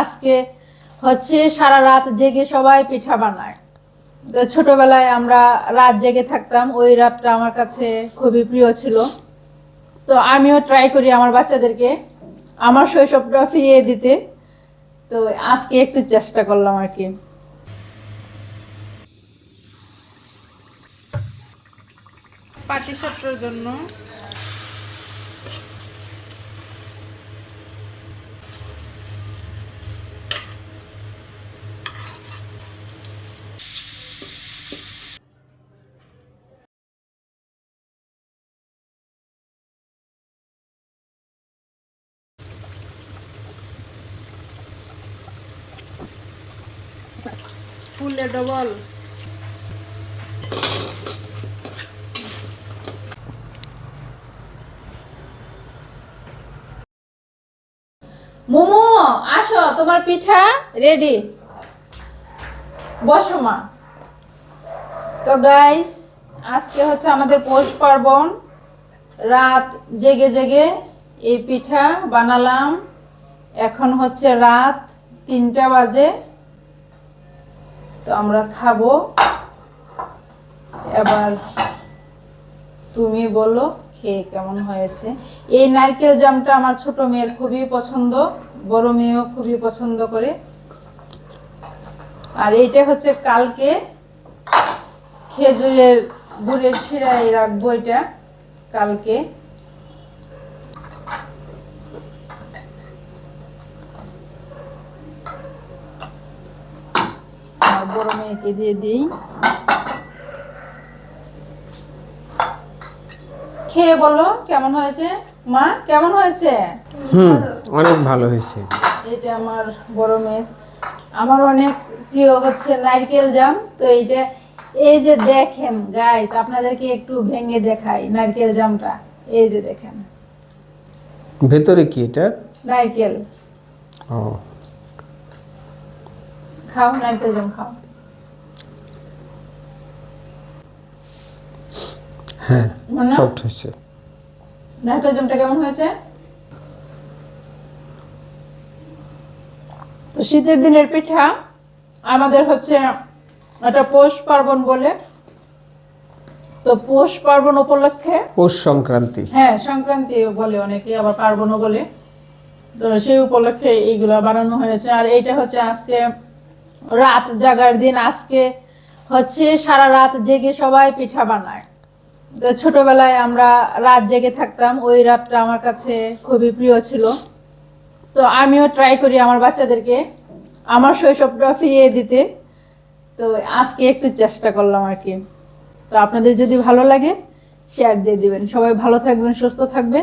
আজকে হচ্ছে সারা রাত জেগে সবাই পিঠা বানায়। ছোটবেলায় আমরা রাত জেগে থাকতাম, ওই রাতটা আমার কাছে খুবই প্রিয় ছিল। তো আমিও ট্রাই করি আমার বাচ্চাদেরকে আমার শৈশবটা ফিরিয়ে দিতে। তো আজকে একটু চেষ্টা করলাম আর কি। পাটিসাপটার জন্য ফুলে ডবল। মোমো, আসো, তোমার পিঠা রেডি বসো মা। তো গাইস আজকে হচ্ছে আমাদের পৌষ পার্বণ। রাত জেগে জেগে এই পিঠা বানালাম। এখন হচ্ছে রাত তিনটা বাজে। তো আমরা খাব। এবার তুমি বলো খেয়ে কেমন হয়েছে। এই নারকেল জামটা আমার ছোট মেয়ের খুবই পছন্দ, বড় মেয়েও খুবই পছন্দ করে। আর এইটা হচ্ছে কালকে খেজুরের গুড়ের শিরায় রাখব এটা, কালকে। আর বড় মেয়েকে দিয়ে দিই। খেয়ে বলো কেমন হয়েছে? মা কেমন হয়েছে? হুম অনেক ভালো হয়েছে। এটা আমার বড় মেয়ের আমার অনেক প্রিয় হচ্ছে নারকেল জাম। তো এইটা এই যে দেখেন গাইস আপনাদেরকে একটু ভেঙে দেখাই নারকেল জামটা। এই যে দেখেন। ভেতরে কি এটা? নারকেল। ও। খাও নারকেল জাম খাও। হ্যাঁ সফট হয়েছে। নারকেল জামটা কেমন হয়েছে? তো শীতের দিনের পিঠা আমাদের হচ্ছে একটা পৌষ পার্বণ বলে। তো পৌষ পার্বণ উপলক্ষে পৌষ সংক্রান্তি। হ্যাঁ সংক্রান্তি বলে অনেকে আবার পার্বণও বলে। তো সেই উপলক্ষে এইগুলা বানানো হয়েছে। আর এইটা হচ্ছে আজকে রাত জাগার দিন আজকে হচ্ছে সারা রাত জেগে সবাই পিঠা বানায়। তো ছোটবেলায় আমরা রাত জেগে থাকতাম, ওই রাতটা আমার কাছে খুবই প্রিয় ছিল। তো আমিও ট্রাই করি আমার বাচ্চাদেরকে আমার শৈশবটা ফিরিয়ে দিতে। তো আজকে একটু চেষ্টা করলাম আর কি। তো আপনাদের যদি ভালো লাগে শেয়ার দিয়ে দিবেন। সবাই ভালো থাকবেন, সুস্থ থাকবেন।